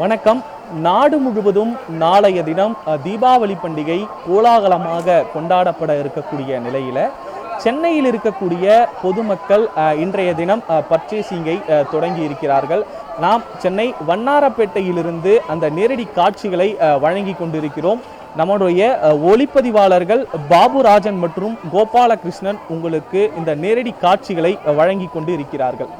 வணக்கம். நாடு முழுவதும் நாளைய தினம் தீபாவளி பண்டிகை கோலாகலமாக கொண்டாடப்பட இருக்கக்கூடிய நிலையில் சென்னையில் இருக்கக்கூடிய பொதுமக்கள் இன்றைய தினம் பர்ச்சேசிங்கை தொடங்கி இருக்கிறார்கள். நாம் சென்னை வண்ணாரப்பேட்டையிலிருந்து அந்த நேரடி காட்சிகளை வழங்கி கொண்டிருக்கிறோம். நம்முடைய ஒளிப்பதிவாளர்கள் பாபுராஜன் மற்றும் கோபாலகிருஷ்ணன் உங்களுக்கு இந்த நேரடி காட்சிகளை வழங்கி கொண்டு இருக்கிறார்கள்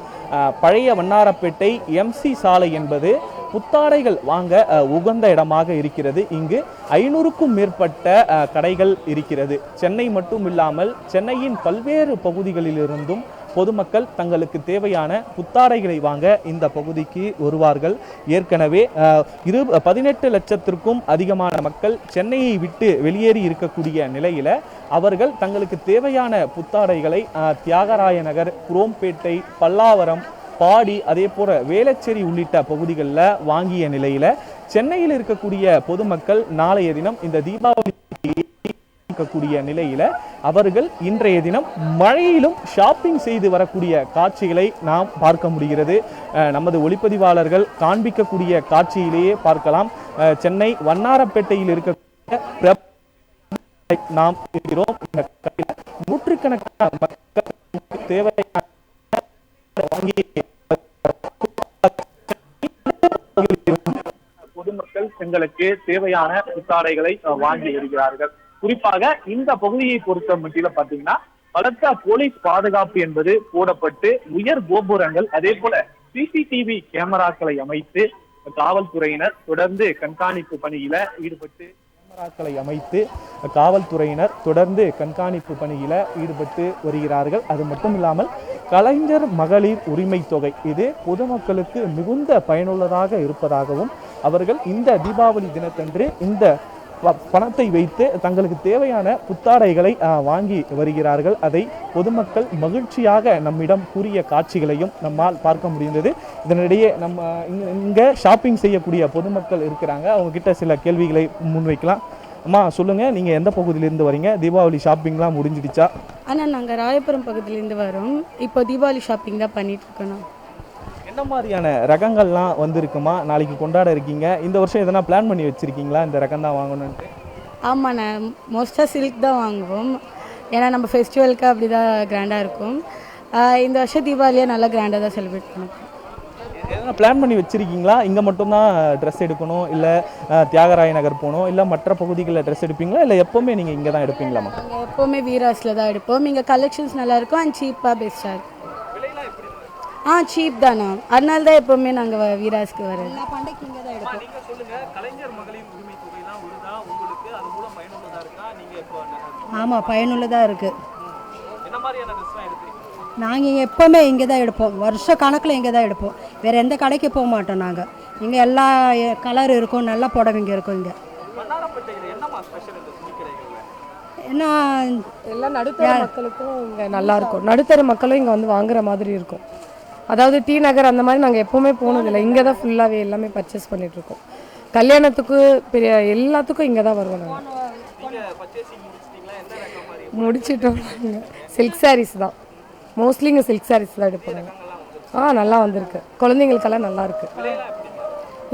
பழைய வண்ணாரப்பேட்டை எம்சி சாலை என்பது புத்தாடைகள் வாங்க உகந்த இடமாக இருக்கிறது. இங்கு ஐநூறுக்கும் மேற்பட்ட கடைகள் இருக்கிறது. சென்னை மட்டும் இல்லாமல் சென்னையின் பல்வேறு பகுதிகளிலிருந்தும் பொதுமக்கள் தங்களுக்கு தேவையான புத்தாடைகளை வாங்க இந்த பகுதிக்கு வருவார்கள். ஏற்கனவே இரு பதினெட்டு லட்சத்திற்கும் அதிகமான மக்கள் சென்னையை விட்டு வெளியேறி இருக்கக்கூடிய நிலையில் அவர்கள் தங்களுக்கு தேவையான புத்தாடைகளை தியாகராய நகர் குரோம்பேட்டை பல்லாவரம் பாடி அதே போல வேளச்சேரி உள்ளிட்ட பகுதிகளில் வாங்கிய நிலையில சென்னையில் இருக்கக்கூடிய பொதுமக்கள் நாளைய தினம் இந்த தீபாவளி இருக்கக்கூடிய நிலையில அவர்கள் இன்றைய தினம் மழையிலும் ஷாப்பிங் செய்து வரக்கூடிய காட்சிகளை நாம் பார்க்க முடிகிறது. அஹ், நமது ஒளிப்பதிவாளர்கள் காண்பிக்கக்கூடிய காட்சியிலேயே பார்க்கலாம். சென்னை வண்ணாரப்பேட்டையில் இருக்கக்கூடிய நாம் இருக்கிறோம் நூற்றுக்கணக்கான மக்கள் தேவையான வாங்கி பொதுமக்கள் தங்களுக்கு தேவையான புத்தாடைகளை வாங்கி வருகிறார்கள். குறிப்பாக இந்த பகுதியை பொறுத்த மட்டும் பாத்தீங்கன்னா பலத்த போலீஸ் பாதுகாப்பு என்பது போடப்பட்டு உயர் கோபுரங்கள் அதே போல சிசிடிவி கேமராக்களை அமைத்து காவல்துறையினர் தொடர்ந்து கண்காணிப்பு பணியில ஈடுபட்டு கேமராக்களை அமைத்து காவல்துறையினர் தொடர்ந்து கண்காணிப்பு பணியில ஈடுபட்டு வருகிறார்கள். அது மட்டும் இல்லாமல் கலைஞர் மகளிர் உரிமை தொகை இது பொதுமக்களுக்கு மிகுந்த பயனுள்ளதாக இருப்பதாகவும் அவர்கள் இந்த தீபாவளி தினத்தன்று இந்த பணத்தை வைத்து தங்களுக்கு தேவையான புத்தாடைகளை வாங்கி வருகிறார்கள். அதை பொதுமக்கள் மகிழ்ச்சியாக நம்மிடம் கூறிய காட்சிகளையும் நம்மால் பார்க்க முடிந்தது. இதனிடையே நம்ம இங்கே ஷாப்பிங் செய்யக்கூடிய பொதுமக்கள் இருக்கிறாங்க. அவங்க கிட்ட சில கேள்விகளை முன்வைக்கலாம். அம்மா சொல்லுங்க. நீங்க எந்த பகுதியிலிருந்து வரீங்க? தீபாவளி ஷாப்பிங்லாம் முடிஞ்சிடுச்சா? ஆனால் நாங்கள் ராயபுரம் பகுதியிலேருந்து வரோம். இப்போ தீபாவளி ஷாப்பிங் தான் பண்ணிட்டு இருக்கணும். என்ன மாதிரியான ரகங்கள்லாம் வந்திருக்குமா? நாளைக்கு கொண்டாட இருக்கீங்க. இந்த வருஷம் எதனா பிளான் பண்ணி வச்சிருக்கீங்களா? இந்த ரகம் தான் வாங்கணும்ட்டு ஆமாண்ணே. மோஸ்ட்டாக சில்க் தான் வாங்குவோம். ஏன்னா நம்ம ஃபெஸ்டிவலுக்கு அப்படி தான் கிராண்டாக இருக்கும் இந்த வருஷம் தீபாவளியை நல்லா கிராண்டாக தான் செலிப்ரேட் பண்ணுவோம் எதனா பிளான் பண்ணி வச்சிருக்கீங்களா? இங்கே மட்டும்தான் ட்ரெஸ் எடுக்கணும்? இல்லை தியாகராய நகர் போகணும்? இல்லை மற்ற பகுதிகளில் ட்ரெஸ் எடுப்பீங்களா? இல்லை எப்போவுமே நீங்கள் இங்கே தான் எடுப்பீங்களாமா நாங்கள் எப்போவுமே வீராஸில் தான் எடுப்போம். இங்கே கலெக்ஷன்ஸ் நல்லா இருக்கும். அண்ட் சீப்பாக பெஸ்ட்டாக இருக்கும். ஆ சீப் தானா? அதனால தான் எப்போவுமே நாங்கள் வீராஸ்க்கு வரோம் எல்லா பண்டைக்கு இங்கே தான் எடுப்போம். நீங்கள் சொல்லுங்கள் கலைஞர் மகளிர் உரிமை தொகைலாம் வருதா உங்களுக்கு அது மூலம் பயனுள்ளதாக இருக்கா? நீங்கள் இப்போ ஆமாம் பயனுள்ளதாக இருக்குது என்ன மாதிரியான ட்ரெஸ்லாம் எடுக்கிறீங்க நாங்கள் இங்கே எப்போவுமே இங்கே தான் எடுப்போம். வருஷ கணக்கில் இங்கே தான் எடுப்போம். வேறு எந்த கடைக்கு போக மாட்டோம் நாங்கள் இங்கே எல்லா கலர் இருக்கும் நல்ல புடவைங்க இருக்கும் இங்கே. மன்னாரப்பேட்டையில் என்னம்மா ஸ்பெஷல் இந்த துணிக்கடைகளில் ஏன்னா எல்லா நடுத்தர மக்களுக்கும் இங்கே நல்லா இருக்கும். நடுத்தர மக்களும் இங்கே வந்து வாங்குற மாதிரி இருக்கும். அதாவது டி நகர் அந்த மாதிரி நாங்கள் எப்போவுமே போனதில்லை. இங்கே தான் ஃபுல்லாகவே எல்லாமே பர்ச்சேஸ் பண்ணிகிட்ருக்கோம் இருக்கோம் கல்யாணத்துக்கு பெரிய எல்லாத்துக்கும் இங்கே தான் வருவோம் நாங்கள் முடிச்சிட்டோம் பர்ச்சேசிங் முடிச்சிட்டோம் சில்க் சாரீஸ் தான். மோஸ்ட்லி இங்கே சில்க் சாரீஸ் தான் எடுப்போம். ஆ நல்லா வந்திருக்கு. குழந்தைங்களுக்கெல்லாம் நல்லா இருக்குது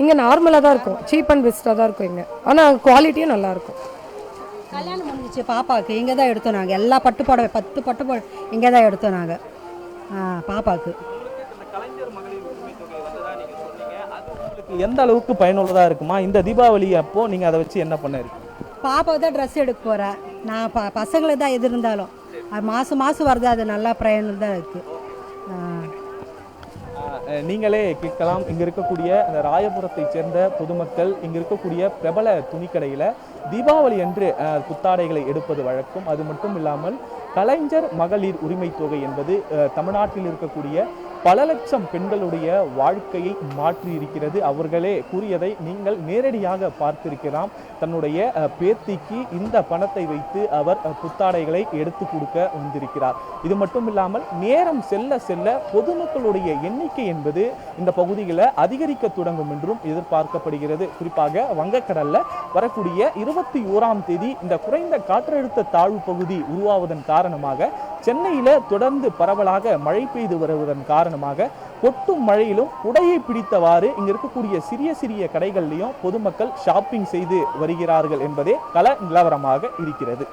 இங்கே நார்மலாக தான் இருக்கும். சீப் அண்ட் பெஸ்ட்டாக தான் இருக்கும் இங்கே. ஆனால் குவாலிட்டியும் நல்லாயிருக்கும் கல்யாணம் முடிஞ்சிச்சு பாப்பாவுக்கு. இங்கே தான் எடுத்தோம் நாங்கள் எல்லா பட்டு புடவை பத்து பட்டு புடவை இங்கே தான் எடுத்தோம் நாங்கள் பாப்பாவுக்கு. எந்த அளவுக்கு பயனுள்ளதாக இருக்குமா? இந்த தீபாவளி அப்போ நீங்கள் அதை வச்சு என்ன பண்ண இருக்கீங்க? பாப்பாவுக்கு தான் ட்ரெஸ் எடுக்க போகிறேன் நான் ப பசங்களுக்கு தான் எது இருந்தாலும் அது மாதம் மாதம் வருது அது நல்லா பயனுள்ளதாக இருக்குது அஹ் நீங்களே கேட்கலாம். இங்க இருக்கக்கூடிய அந்த ராயபுரத்தைச் சேர்ந்த பொதுமக்கள் இங்க இருக்கக்கூடிய பிரபல துணிக்கடையில தீபாவளி அன்று புத்தாடைகளை எடுப்பது வழக்கம். அது மட்டும் இல்லாமல் கலைஞர் மகளிர் உரிமை தொகை என்பது தமிழ்நாட்டில் இருக்கக்கூடிய பல லட்சம் பெண்களுடைய வாழ்க்கையை மாற்றி இருக்கிறது அவர்களே கூறியதை நீங்கள் நேரடியாக பார்த்திருக்கலாம். தன்னுடைய பேத்திக்கு இந்த பணத்தை வைத்து அவர் புத்தாடைகளை எடுத்து கொடுக்க வந்திருக்கிறார். இது மட்டும் இல்லாமல் நேரம் செல்ல செல்ல பொதுமக்களுடைய எண்ணிக்கை என்பது இந்த பகுதிகளை அதிகரிக்க தொடங்கும் என்றும் எதிர்பார்க்கப்படுகிறது. குறிப்பாக வங்கக்கடலில் வரக்கூடிய இருபத்தி ஓராம் தேதி இந்த குறைந்த காற்றழுத்த தாழ்வு பகுதி உருவாவதன் காரணமாக சென்னையில தொடர்ந்து பரவலாக மழை பெய்து வருவதன் காரணமாக கொட்டும் மழையிலும் உடையை பிடித்தவாறு இங்க இருக்கக்கூடிய சிறிய சிறிய கடைகள்லையும் பொதுமக்கள் ஷாப்பிங் செய்து வருகிறார்கள் என்பதே கல நிலவரமாக இருக்கிறது.